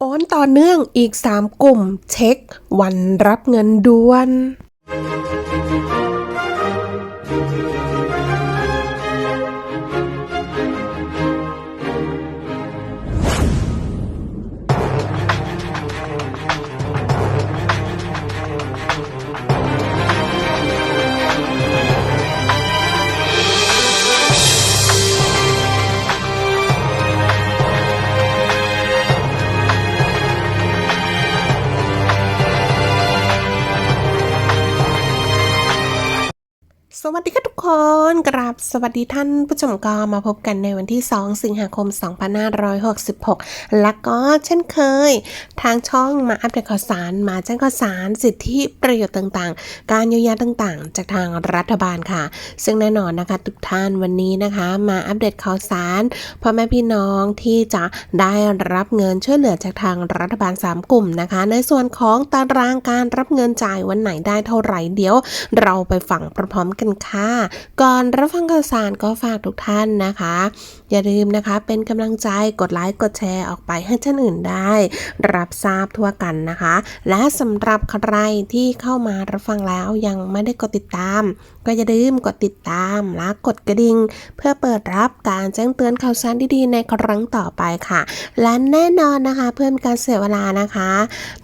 โอนต่อเนื่องอีก 3 กลุ่ม เช็ค วันรับเงินด่วน สวัสดีค่ะทุกคนกราบสวัสดีท่านผู้ชมก็มาพบกันในวันที่ 2 สิงหาคม 2566 และก็เช่นเคย ทางช่องมาอัปเดตข่าวสาร มาแจ้งข่าวสารสิทธิประโยชน์ต่างๆ การเยียวยาต่างๆ จากทางรัฐบาลค่ะ ซึ่งแน่นอนนะคะทุกท่านวันนี้นะคะ มาอัปเดตข่าวสารพ่อแม่พี่น้องที่จะได้รับเงินช่วยเหลือจากทางรัฐบาล 3 กลุ่มนะคะ ในส่วนของตารางการรับเงินจ่ายวันไหนได้เท่าไหร่เดี๋ยว เราไปฟังพร้อมๆกันค่ะ ก่อนรับฟังข่าวสารก็ฝากทุกท่านนะคะ อย่าลืมนะคะเป็นกำลังใจกดไลค์กดแชร์ออกไปให้ท่านอื่นได้ รับทราบทั่วกันนะคะ และสำหรับใครที่เข้ามารับฟังแล้วยังไม่ได้กดติดตาม ก็อย่าลืมกดติดตามและกดกระดิ่งเพื่อเปิดรับการแจ้งเตือนข่าวสารดีๆในครั้งต่อไปค่ะ และแน่นอนนะคะ เพื่อเป็นการเสียเวลานะคะ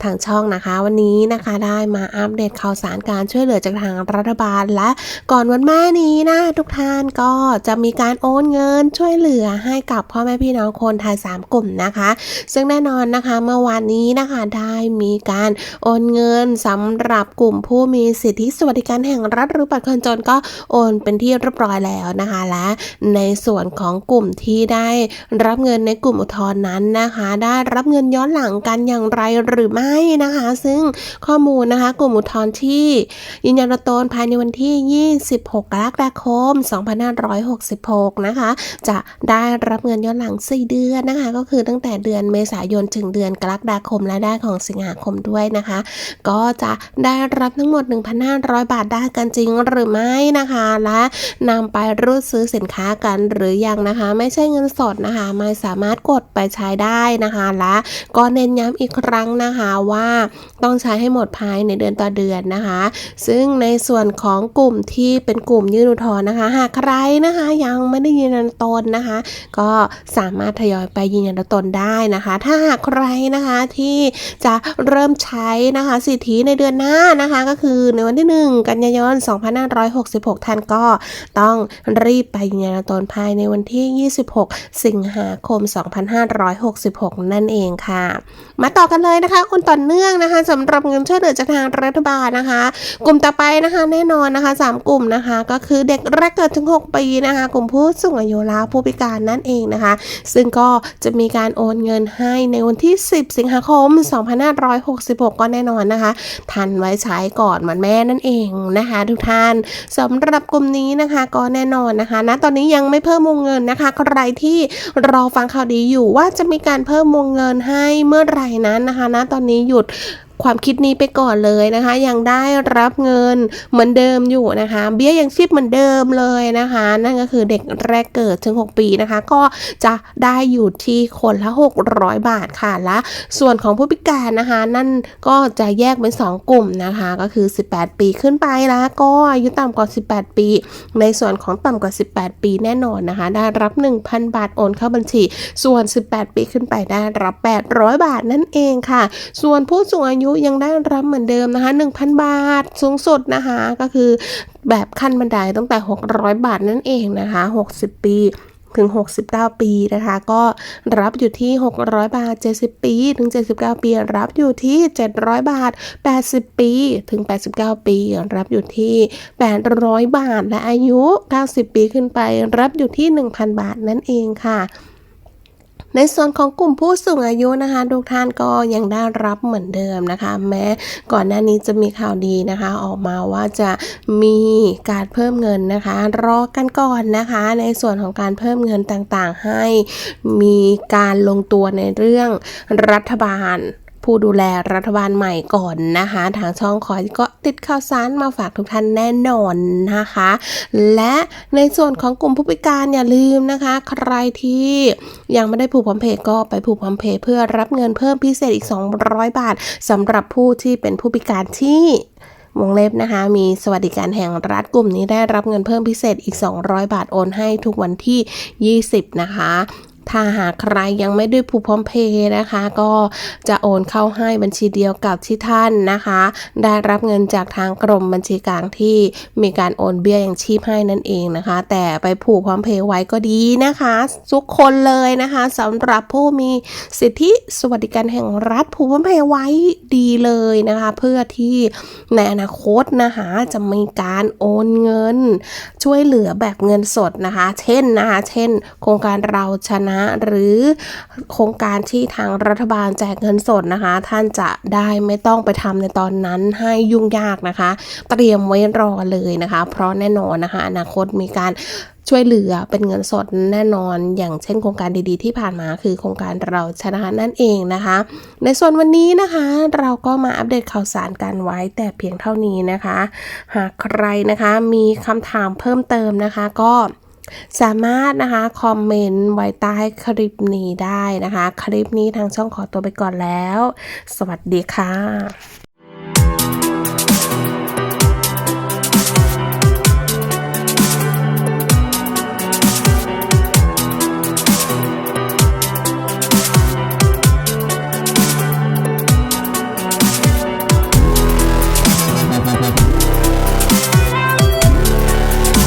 ทางช่องนะคะวันนี้นะคะได้มาอัปเดตข่าวสารการช่วยเหลือจากทางรัฐบาลและก่อนวันแม่นี้นะ ทุกท่านก็จะมีการโอนเงินช่วยเหลือให้กับพ่อแม่พี่น้องคนไทย3กลุ่มนะคะ ซึ่งแน่นอนนะคะเมื่อวานนี้นะคะได้มีการโอนเงินสำหรับกลุ่มผู้มีสิทธิสวัสดิการแห่งรัฐหรือบัตรคนจนก็โอนเป็นที่เรียบร้อยแล้วนะคะ และในส่วนของกลุ่มที่ได้รับเงินในกลุ่มอุทธรณ์นั้นนะคะ ได้รับเงินย้อนหลังกันอย่างไรหรือไม่นะคะ ซึ่งข้อมูลนะคะ กลุ่มอุทธรณ์ที่ยืนยันตัวตนภายในวันที่26กรกฎาคม 2566 นะคะ จะได้รับเงินย้อนหลัง 4 เดือนนะคะ ก็คือตั้งแต่เดือนเมษายนถึงเดือนกรกฎาคมและได้ของสิงหาคมด้วยนะคะ ก็จะได้รับทั้งหมด 1,500 บาทได้กันจริงหรือไม่นะคะ และนำไปรูดซื้อสินค้ากันหรือยังนะคะ ไม่ใช่เงินสดนะคะ ไม่สามารถกดไปใช้ได้นะคะ และก็เน้นย้ำอีกครั้งนะคะว่าต้องใช้ให้หมดภายในเดือนต่อเดือนนะคะ ซึ่งในส่วนของกลุ่มที่เป็นกลุ่มยื่นอุทธรณ์นะคะ หากใครนะคะยังไม่ได้ยืนยันตนนะคะ ก็สามารถทยอยไปยืนยันตนได้นะคะ ถ้าหากใครนะคะที่จะเริ่มใช้นะคะสิทธิในเดือนหน้านะคะ ก็คือในวันที่ 1 กันยายน 2566 ท่านก็ต้องรีบไปยืนยันตนภายในวันที่ 26 สิงหาคม 2566 นั่นเองค่ะ มาต่อกันเลยนะคะคนต่อเนื่องนะคะสำหรับเงินช่วยเหลือจากทางรัฐบาลนะคะ กลุ่มต่อไปนะคะแน่นอนนะคะสามกลุ่มนะคะ ก็คือเด็กแรกเกิดถึง 6 ปีนะคะ กลุ่มผู้สูงอายุและผู้พิการนั่นเองนะคะ ซึ่งก็จะมีการโอนเงินให้ในวันที่ 10 สิงหาคม 2566 ก็แน่นอนนะคะ ทันไว้ใช้ก่อนวันแม่นั่นเองนะคะ ทุกท่านสำหรับกลุ่มนี้นะคะก็แน่นอนนะคะณตอนนี้ยังไม่เพิ่มวงเงินนะคะ ใครที่รอฟังข่าวดีอยู่ว่าจะมีการเพิ่มวงเงินให้เมื่อไหร่นั้นนะคะณตอนนี้หยุดความคิดนี้ไปก่อนเลยนะคะ ยังได้รับเงินเหมือนเดิมอยู่นะคะ เบี้ยยังชีพเหมือนเดิมเลยนะคะ นั่นก็คือเด็กแรกเกิดถึง 6 ปีนะคะ ก็จะได้อยู่ที่คนละ 600 บาทค่ะและส่วนของผู้พิการนะคะ นั่นก็จะแยกเป็น 2 กลุ่มนะคะ ก็คือ 18 ปีขึ้นไปแล้วก็อายุต่ำกว่า 18 ปี ในส่วนของต่ำกว่า 18 ปีแน่นอนนะคะ ได้รับ 1,000 บาทโอนเข้าบัญชี ส่วน 18 ปีขึ้นไปได้รับ 800 บาทนั่นเองค่ะ ส่วนผู้สูงอายุยังได้รับเหมือนเดิมนะคะ 1,000 บาทสูงสุดนะคะ ก็คือแบบขั้นบันไดตั้งแต่ 600 บาทนั่นเองนะคะ 60 ปีถึง 69 ปีนะคะ ก็รับอยู่ที่ 600 บาท 70 ปี ถึง 79 ปี รับอยู่ที่ 700 บาท 80 ปี ถึง 89 ปี รับอยู่ที่ 800 บาท และอายุ 90 ปีขึ้นไป รับอยู่ที่ 1,000 บาทนั่นเองค่ะ ในส่วนของกลุ่มผู้สูงอายุนะคะ ทุกท่านก็ยังได้รับเหมือนเดิมนะคะ แม้ก่อนหน้านี้จะมีข่าวดีนะคะ ออกมาว่าจะมีการเพิ่มเงินนะคะ รอกันก่อนนะคะ ในส่วนของการเพิ่มเงินต่างๆ ให้มีการลงตัวในเรื่องรัฐบาล ผู้ดูแลรัฐบาลใหม่ก่อนนะคะ ทางช่องขอก็ติดข่าวสารมาฝากทุกท่านแน่นอนนะคะ และในส่วนของกลุ่มผู้พิการอย่าลืมนะคะ ใครที่ยังไม่ได้ผูกพร้อมเพย์ก็ไปผูกพร้อมเพย์เพื่อรับเงินเพิ่มพิเศษอีก 200 บาทสำหรับผู้ที่เป็นผู้พิการที่วงเล็บนะคะ มีสวัสดิการแห่งรัฐกลุ่มนี้ได้รับเงินเพิ่มพิเศษอีก 200 บาทโอนให้ทุกวันที่ 20 นะคะ ถ้าหากใครยังไม่ด้ผูกพร้อมเพย์นะคะ ก็จะโอนเข้าให้บัญชีเดียวกับที่ท่านนะคะ ได้รับเงินจากทางกรมบัญชีกลางที่มีการโอนเบี้ยยังชีพให้นั่นเองนะคะ แต่ไปผูกพร้อมเพย์ไว้ก็ดีนะคะ ทุกคนเลยนะคะสำหรับผู้มีสิทธิสวัสดิการแห่งรัฐผูกพร้อมเพย์ไว้ดีเลยนะคะ เพื่อที่ในอนาคตนะคะจะมีการโอนเงิน ช่วยเหลือแบบเงินสดนะคะ เช่นนะคะเช่น โครงการเราชนะหรือโครงการที่ทางรัฐบาลแจกเงินสดนะคะ ท่านจะได้ไม่ต้องไปทำในตอนนั้นให้ยุ่งยากนะคะ เตรียมไว้รอเลยนะคะ เพราะแน่นอนนะคะ อนาคตมีการช่วยเหลือเป็นเงินสดแน่นอน อย่างเช่นโครงการดีๆที่ผ่านมาคือโครงการเราชนะนั่นเองนะคะ ในส่วนวันนี้นะคะ เราก็มาอัปเดตข่าวสารกันไว้แต่เพียงเท่านี้นะคะ หากใครนะคะมีคำถามเพิ่มเติมนะคะ ก็ สามารถนะคะ คอมเมนต์ไว้ใต้คลิปนี้ได้นะคะ คลิปนี้ทางช่องขอตัวไปก่อนแล้ว สวัสดีค่ะ